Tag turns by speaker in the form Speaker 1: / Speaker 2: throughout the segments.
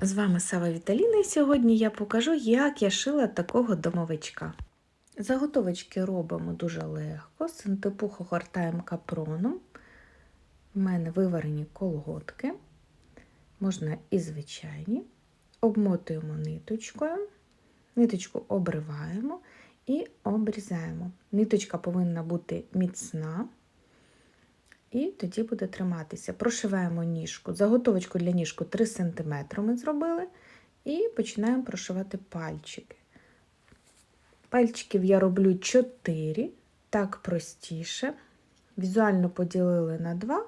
Speaker 1: З вами Сава Віталіна і сьогодні я покажу, як я шила такого домовичка. Заготовочки робимо дуже легко, синтепуху гортаємо капроном. У мене виварені колготки, можна і звичайні. Обмотуємо ниточкою, ниточку обриваємо і обрізаємо. Ниточка повинна бути міцна. І тоді буде триматися. Прошиваємо ніжку. Заготовочку для ніжку 3 см ми зробили. І починаємо прошивати пальчики. Пальчиків я роблю 4, так простіше. Візуально поділили на 2,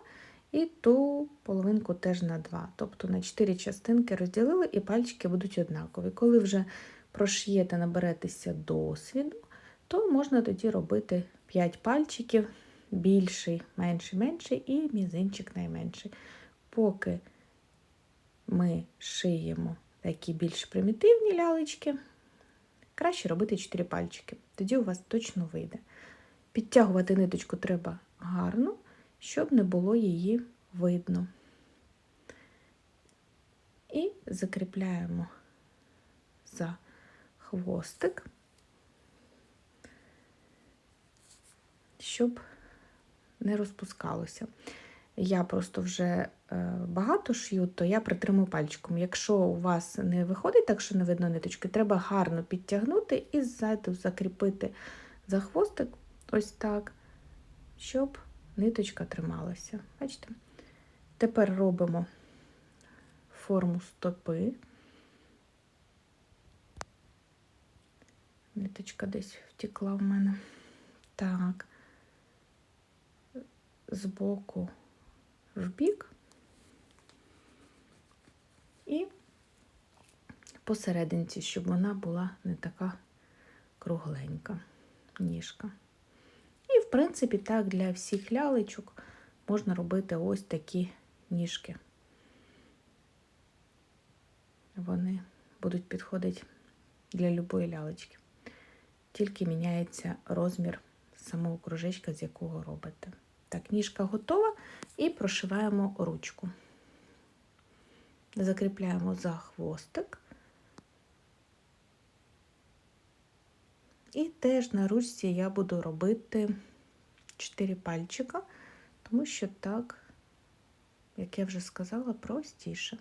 Speaker 1: і ту половинку теж на 2. Тобто на 4 частинки розділили, і пальчики будуть однакові. Коли вже прошиєте, наберетеся досвіду, то можна тоді робити 5 пальчиків більший, менший, менший і мізинчик найменший. Поки ми шиємо такі більш примітивні лялечки, краще робити 4 пальчики. Тоді у вас точно вийде. Підтягувати ниточку треба гарно, щоб не було її видно. І закріпляємо за хвостик, щоб не розпускалося. Я просто вже е, багато шью, то я притримую пальчиком. Якщо у вас не виходить, так що не видно ниточки, треба гарно підтягнути і ззаду закріпити за хвостик, ось так, щоб ниточка трималася. Бачите? Тепер робимо форму стопи. Ниточка десь втекла в мене. Так з боку в бік і посерединці, щоб вона була не така кругленька ніжка. І, в принципі, так для всіх лялечок можна робити ось такі ніжки. Вони будуть підходити для любої лялечки. Тільки міняється розмір самого кружечка, з якого робите. Так, ніжка готова і прошиваємо ручку. Закріпляємо за хвостик. І теж на ручці я буду робити 4 пальчика, тому що так, як я вже сказала, простіше.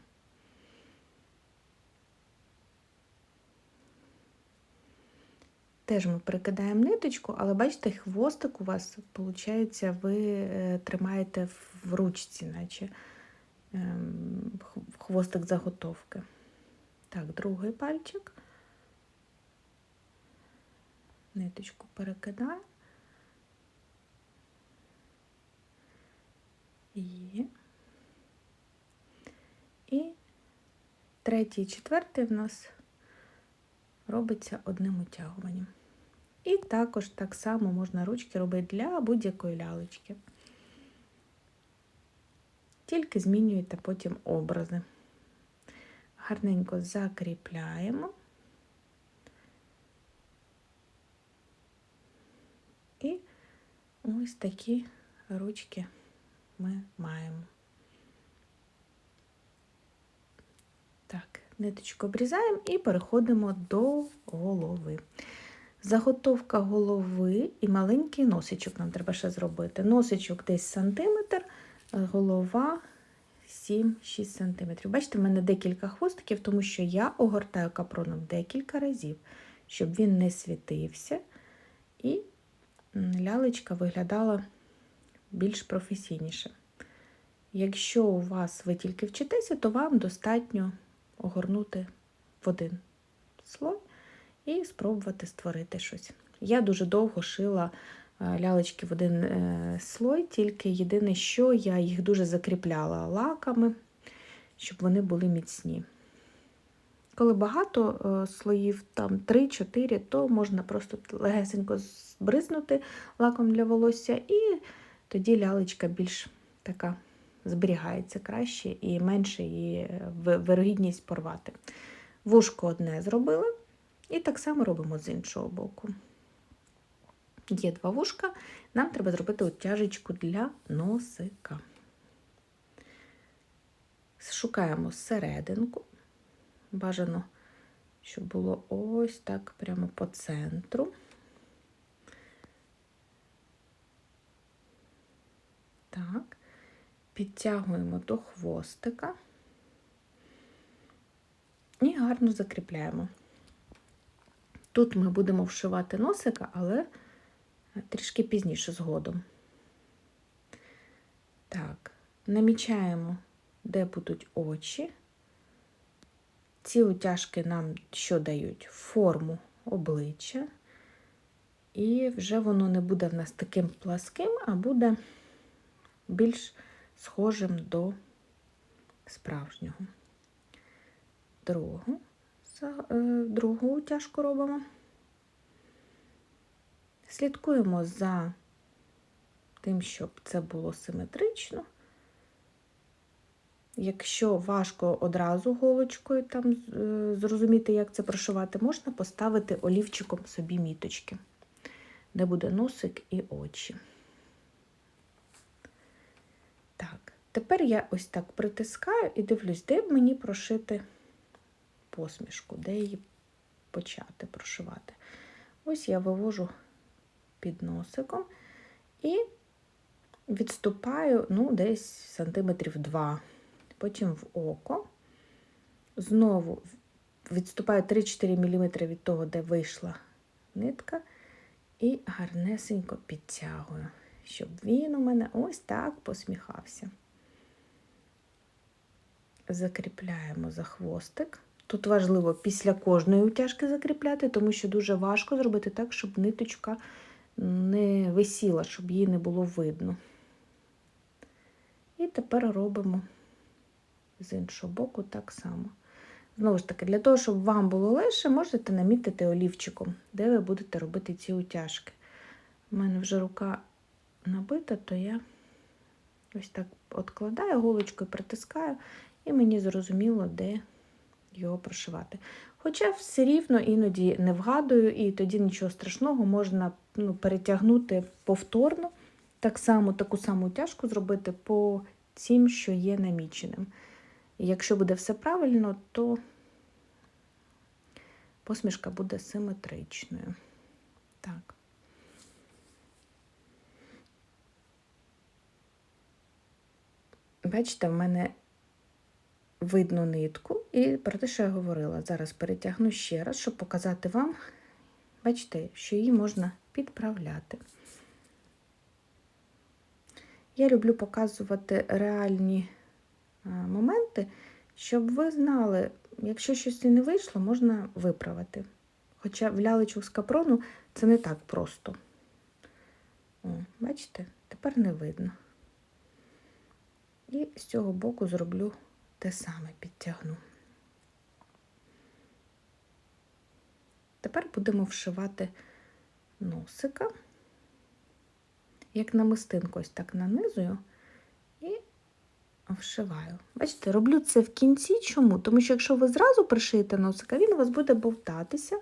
Speaker 1: Теж ми прикидаємо ниточку, але бачите, хвостик у вас, виходить, ви е, тримаєте в ручці, наче ем, хвостик заготовки. Так, другий пальчик. Ниточку перекидаю. І, і третій, четвертий в нас робиться одним утягуванням. І також так само можна ручки робити для будь-якої лялечки. Тільки змінюєте потім образи. Гарненько закріпляємо. І ось такі ручки ми маємо. Так, ниточку обрізаємо і переходимо до голови. Заготовка голови і маленький носичок нам треба ще зробити. Носичок десь сантиметр, голова 7-6 сантиметрів. Бачите, в мене декілька хвостиків, тому що я огортаю капроном декілька разів, щоб він не світився і лялечка виглядала більш професійніше. Якщо у вас ви тільки вчитеся, то вам достатньо огорнути в один слой і спробувати створити щось. Я дуже довго шила е, лялечки в один е, слой, тільки єдине, що я їх дуже закріпляла лаками, щоб вони були міцні. Коли багато е, слоїв, там 3-4, то можна просто легесенько збризнути лаком для волосся, і тоді лялечка більш така зберігається краще і менше її вирогідність порвати. Вушко одне зробила, і так само робимо з іншого боку. Є два вушка, нам треба зробити утяжечку для носика. Шукаємо серединку Бажано, щоб було ось так прямо по центру. Так, підтягуємо до хвостика і гарно закріпляємо. Тут ми будемо вшивати носика, але трішки пізніше згодом. Так, намічаємо, де будуть очі. Ці утяжки нам що дають? Форму обличчя. І вже воно не буде в нас таким пласким, а буде більш схожим до справжнього. Другу, е, другу утяжку робимо. Слідкуємо за тим, щоб це було симетрично. Якщо важко одразу голочкою там е, зрозуміти, як це прошивати, можна поставити олівчиком собі міточки, де буде носик і очі. Так, тепер я ось так притискаю і дивлюсь, де б мені прошити посмішку, де її почати прошивати. Ось я вивожу під носиком і відступаю ну, десь сантиметрів 2, потім в око. Знову відступаю 3-4 мм від того, де вийшла нитка, і гарнесенько підтягую, щоб він у мене ось так посміхався. Закріпляємо за хвостик. Тут важливо після кожної утяжки закріпляти, тому що дуже важко зробити так, щоб ниточка не висіла, щоб її не було видно. І тепер робимо з іншого боку так само. Знову ж таки, для того, щоб вам було легше, можете намітити олівчиком, де ви будете робити ці утяжки. У мене вже рука набита, то я ось так откладаю, голочкою притискаю, і мені зрозуміло, де його прошивати. Хоча все рівно іноді не вгадую, і тоді нічого страшного, можна ну, перетягнути повторно, так само таку саму тяжку зробити по цим, що є наміченим. І якщо буде все правильно, то посмішка буде симетричною. Так. Бачите, в мене видно нитку, і про те, що я говорила. Зараз перетягну ще раз, щоб показати вам, бачите, що її можна підправляти. Я люблю показувати реальні моменти, щоб ви знали, якщо щось не вийшло, можна виправити. Хоча в лялечок з капрону це не так просто. О, Бачите, тепер не видно. І з цього боку зроблю те саме підтягну. Тепер будемо вшивати носика, як намистинку, ось так нанизую і вшиваю. Бачите, роблю це в кінці. Чому? Тому що якщо ви зразу пришиєте носика, він у вас буде бовтатися,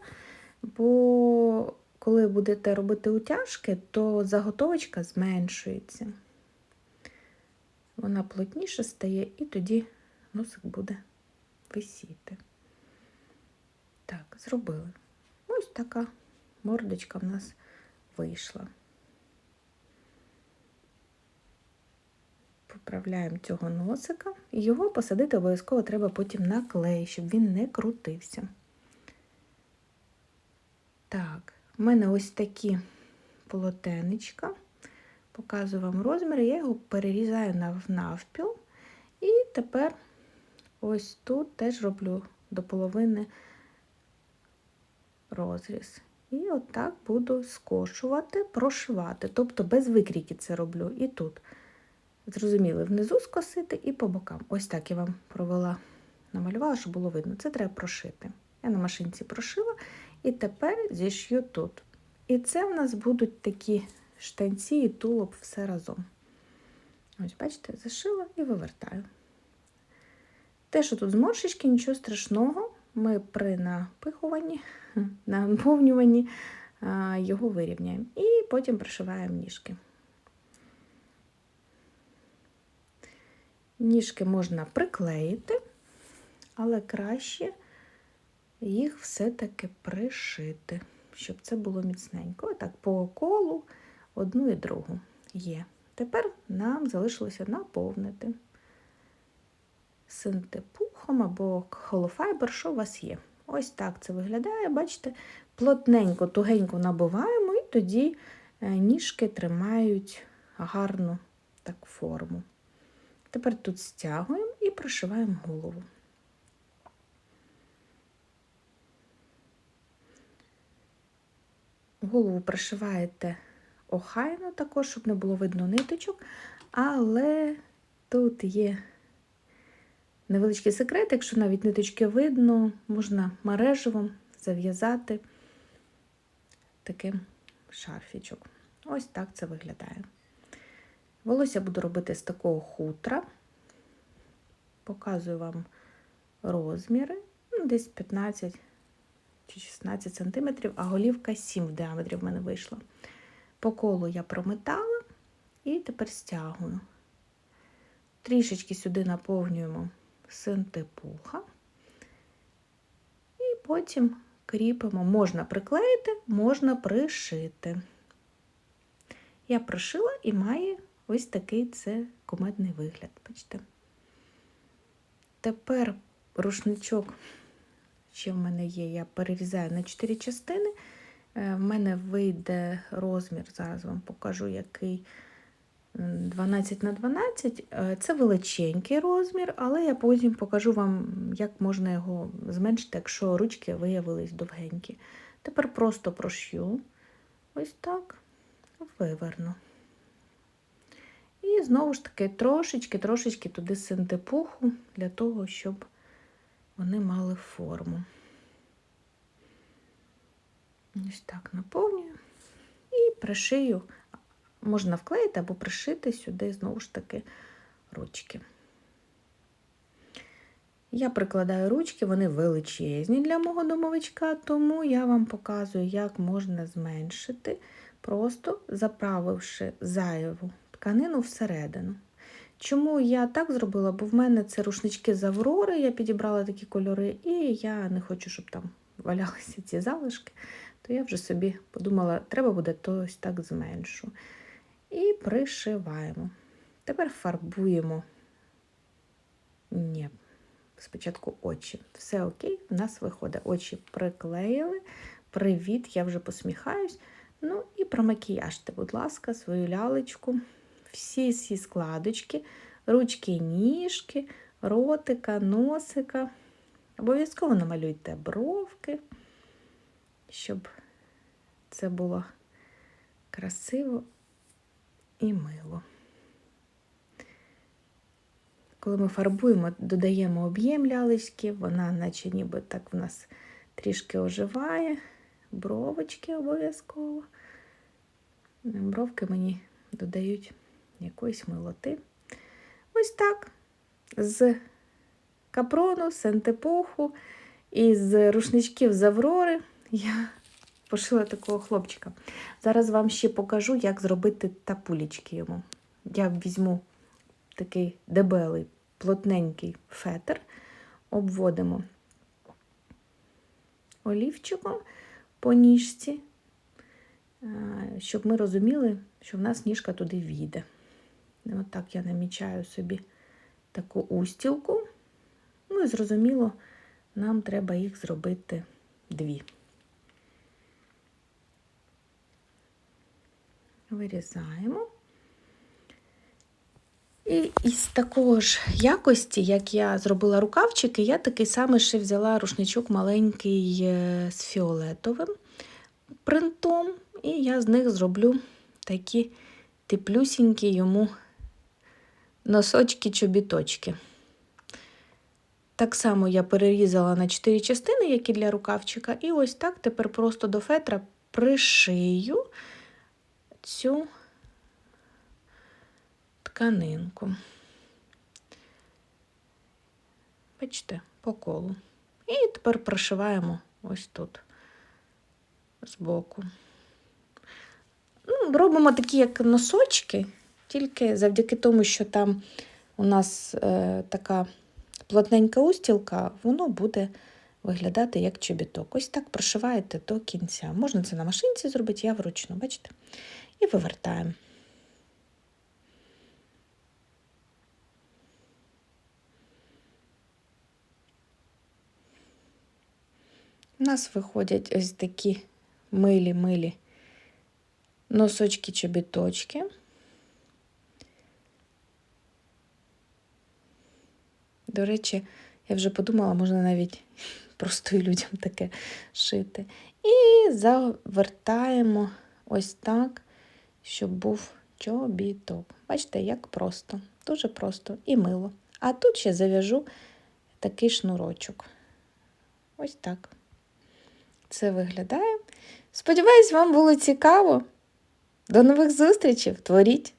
Speaker 1: бо коли будете робити утяжки, то заготовочка зменшується. Вона плотніше стає і тоді носик буде висіти. Так, зробили. Ось така мордочка в нас вийшла. Поправляємо цього носика, його посадити обов'язково треба потім на клей, щоб він не крутився. Так, в мене ось такі полотенечка. Показую вам розміри, я його перерізаю навпіл. І тепер ось тут теж роблю до половини розріз. І отак буду скошувати, прошивати. Тобто без викрійки це роблю. І тут. Зрозуміли, внизу скосити і по бокам. Ось так я вам провела, намалювала, щоб було видно. Це треба прошити. Я на машинці прошила і тепер зішью тут. І це в нас будуть такі штанці і тулуб все разом. Ось, бачите, зашила і вивертаю. Те, що тут зморшечки, нічого страшного, ми при напихуванні, наповнюванні його вирівняємо. І потім пришиваємо ніжки. Ніжки можна приклеїти, але краще їх все-таки пришити, щоб це було міцненько. Так, по колу одну і другу є. Тепер нам залишилося наповнити синтепухом або холофайбер, що у вас є. Ось так це виглядає, бачите, плотненько, тугенько набиваємо, і тоді е, ніжки тримають гарну так форму. Тепер тут стягуємо і пришиваємо голову. Голову пришиваєте охайно також, щоб не було видно ниточок, але тут є невеличкий секрет, якщо навіть ниточки видно, можна мереживом зав'язати таким шарфічок. Ось так це виглядає. Волосся буду робити з такого хутра. Показую вам розміри, ну, десь 15 чи 16 см, а голівка 7 в діаметрі в мене вийшла. По колу я прометала і тепер стягую. Трішечки сюди наповнюємо синтепуха. І потім кріпимо, можна приклеїти, можна пришити. Я пришила і має ось такий це кумедний вигляд. Бачите? Тепер рушничок, що в мене є, я перерізаю на 4 частини. Е, в мене вийде розмір, зараз вам покажу, який 12 на 12. Е, це величенький розмір, але я потім покажу вам, як можна його зменшити, якщо ручки виявились довгенькі. Тепер просто прошью ось так, виверну. І знову ж таки трошечки-трошечки туди синтепуху для того, щоб вони мали форму. Ось так наповнюю і пришию, можна вклеїти або пришити сюди, знову ж таки, ручки. Я прикладаю ручки, вони величезні для мого домовичка, тому я вам показую, як можна зменшити, просто заправивши зайву тканину всередину. Чому я так зробила? Бо в мене це рушнички з Аврори, я підібрала такі кольори, і я не хочу, щоб там валялися ці залишки то я вже собі подумала, треба буде то ось так зменшу. І пришиваємо. Тепер фарбуємо. Ні, спочатку очі. Все окей, в нас виходить. Очі приклеїли. Привіт, я вже посміхаюсь. Ну і промакіяжте, будь ласка, свою лялечку. Всі ці складочки, ручки, ніжки, ротика, носика. Обов'язково намалюйте бровки щоб це було красиво і мило. Коли ми фарбуємо, додаємо об'єм лялечки, вона, наче ніби так в нас трішки оживає, бровочки обов'язково. Бровки мені додають якоїсь милоти. Ось так. З капрону, сентепуху, із рушничків з Аврори я пошила такого хлопчика. Зараз вам ще покажу, як зробити тапулечки йому. Я візьму такий дебелий, плотненький фетр, обводимо олівчиком по ніжці, щоб ми розуміли, що в нас ніжка туди війде. Отак я намічаю собі таку устілку. Ну і зрозуміло, нам треба їх зробити дві. Вирізаємо. І із такого ж якості, як я зробила рукавчики, я такий самий ще взяла рушничок маленький е, з фіолетовим принтом, і я з них зроблю такі теплюсінькі йому носочки-чобіточки. Так само я перерізала на 4 частини, як і для рукавчика, і ось так тепер просто до фетра пришию цю тканинку. Бачите, по колу. І тепер прошиваємо ось тут збоку. Ну, Робимо такі, як носочки, тільки завдяки тому, що там у нас е, така плотненька устілка, воно буде виглядати як чобіток. Ось так прошиваєте до кінця. Можна це на машинці зробити, я вручну, бачите? І вивертаємо. У нас виходять ось такі милі-милі носочки-чобіточки. До речі, я вже подумала, можна навіть просто і людям таке шити. І завертаємо ось так, щоб був чобіток. Бачите, як просто, дуже просто і мило. А тут ще зав'яжу такий шнурочок. Ось так. Це виглядає. Сподіваюсь, вам було цікаво. До нових зустрічей! Творіть!